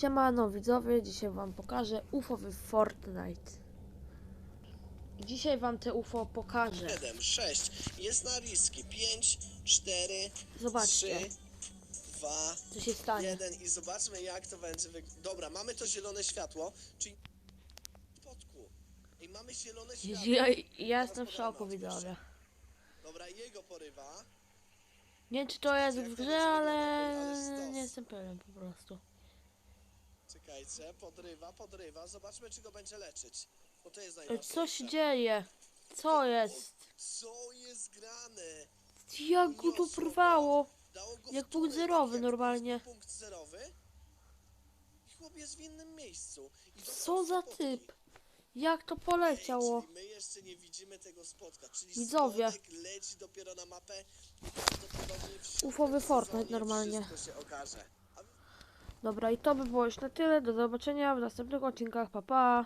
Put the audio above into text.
Siemano widzowie, dzisiaj wam pokażę UFO w Fortnite. Dzisiaj wam te UFO pokażę. 7, 6, jest na riski. 5, 4, Zobaczcie, 3, 2, co się stanie. 1 i zobaczmy jak to będzie wyg- Dobra, mamy to zielone światło, czyli... Spotku. I mamy zielone światło. Ja, ja jestem w szoku widzowie. Dobra, jego porywa. Nie wiem czy to jest w grze, ale nie jestem pewien po prostu. Czekajcie, podrywa, podrywa. Zobaczmy czy go będzie leczyć. Bo to jest E, najważniejsze. Co się dzieje? Co jest? Co jest grane? Jak go to porwało? Dało go w Jak punkt zerowy tak jak normalnie. Punkt zerowy. I chłop jest w innym miejscu. I Co za typ? Jak to poleciało? Czyli my jeszcze nie widzimy tego spotka, czyli Widzowie. spotek leci dopiero na mapę i prawdopodobnie w siódmym Ufowy Fortnite sezonie normalnie. wszystko się okaże. Dobra i to by było już na tyle. Do zobaczenia w następnych odcinkach. Pa pa!